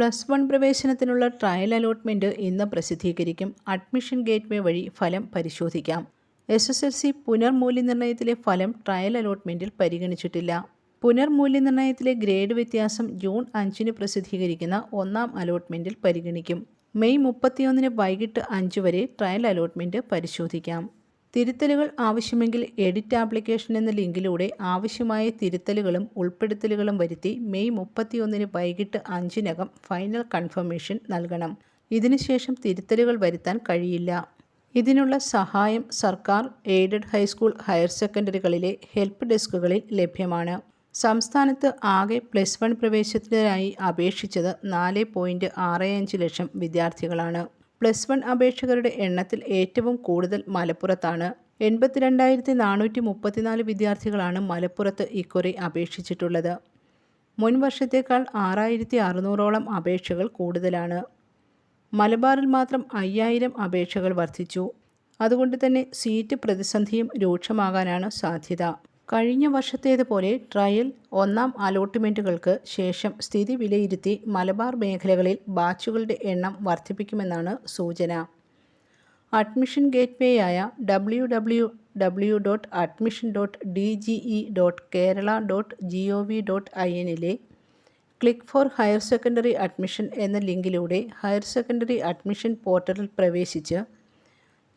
Plus one പ്രവേശനത്തിനുള്ള trial allotment ഇന്ന് പ്രസിദ്ധീകരിക്കും. അഡ്മിഷൻ ഗേറ്റ്വേ വഴി ഫലം പരിശോധിക്കാം. എസ് എസ് എൽ സി പുനർമൂല്യനിർണയത്തിലെ ഫലം ട്രയൽ അലോട്ട്മെന്റിൽ പരിഗണിച്ചിട്ടില്ല. പുനർമൂല്യനിർണയത്തിലെ ഗ്രേഡ് വ്യത്യാസം ജൂൺ അഞ്ചിന് പ്രസിദ്ധീകരിക്കുന്ന ഒന്നാം അലോട്ട്മെന്റിൽ പരിഗണിക്കും. മെയ് മുപ്പത്തിയൊന്നിന് വൈകിട്ട് അഞ്ച് വരെ ട്രയൽ അലോട്ട്മെന്റ് പരിശോധിക്കാം. തിരുത്തലുകൾ ആവശ്യമെങ്കിൽ എഡിറ്റ് ആപ്ലിക്കേഷൻ എന്ന ലിങ്കിലൂടെ ആവശ്യമായ തിരുത്തലുകളും ഉൾപ്പെടുത്തലുകളും വരുത്തി മെയ് മുപ്പത്തിയൊന്നിന് വൈകിട്ട് അഞ്ചിനകം ഫൈനൽ കൺഫർമേഷൻ നൽകണം. ഇതിനുശേഷം തിരുത്തലുകൾ വരുത്താൻ കഴിയില്ല. ഇതിനുള്ള സഹായം സർക്കാർ എയ്ഡഡ് ഹൈസ്കൂൾ ഹയർ സെക്കൻഡറികളിലെ ഹെൽപ്പ് ഡെസ്കുകളിൽ ലഭ്യമാണ്. സംസ്ഥാനത്ത് ആകെ പ്ലസ് വൺ പ്രവേശനത്തിനായി അപേക്ഷിച്ചത് നാല് പോയിന്റ് ആറ് അഞ്ച് ലക്ഷം വിദ്യാർത്ഥികളാണ്. പ്ലസ് വൺ അപേക്ഷകരുടെ എണ്ണത്തിൽ ഏറ്റവും കൂടുതൽ മലപ്പുറത്താണ്. എൺപത്തിരണ്ടായിരത്തി നാനൂറ്റി മുപ്പത്തിനാല് വിദ്യാർത്ഥികളാണ് മലപ്പുറത്ത് ഇക്കുറി അപേക്ഷിച്ചിട്ടുള്ളത്. മുൻ വർഷത്തേക്കാൾ ആറായിരത്തി അറുന്നൂറോളം അപേക്ഷകൾ കൂടുതലാണ്. മലബാറിൽ മാത്രം അയ്യായിരം അപേക്ഷകൾ വർദ്ധിച്ചു. അതുകൊണ്ട് തന്നെ സീറ്റ് പ്രതിസന്ധിയും രൂക്ഷമാകാനാണ് സാധ്യത. കഴിഞ്ഞ വർഷത്തേതുപോലെ ട്രയൽ ഒന്നാം അലോട്ട്മെന്റുകൾക്ക് ശേഷം സ്ഥിതി വിലയിരുത്തി മലബാർ മേഖലകളിൽ ബാച്ചുകളുടെ എണ്ണം വർദ്ധിപ്പിക്കുമെന്നാണ് സൂചന. Admission ഗേറ്റ്വേയായ W W W dot admission dot D G E dot Kerala dot G O V dot I എന്നിലെ click for higher secondary admission എന്ന ലിങ്കിലൂടെ ഹയർ സെക്കൻഡറി അഡ്മിഷൻ പോർട്ടലിൽ പ്രവേശിച്ച്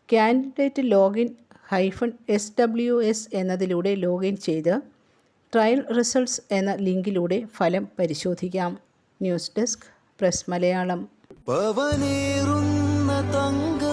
candidate login hyphen S W S എന്നതിലൂടെ login ചെയ്ത് trial results എന്ന ലിങ്കിലൂടെ ഫലം പരിശോധിക്കാം. News desk press Malayalam. പവനേറുന്ന തങ്കമാണു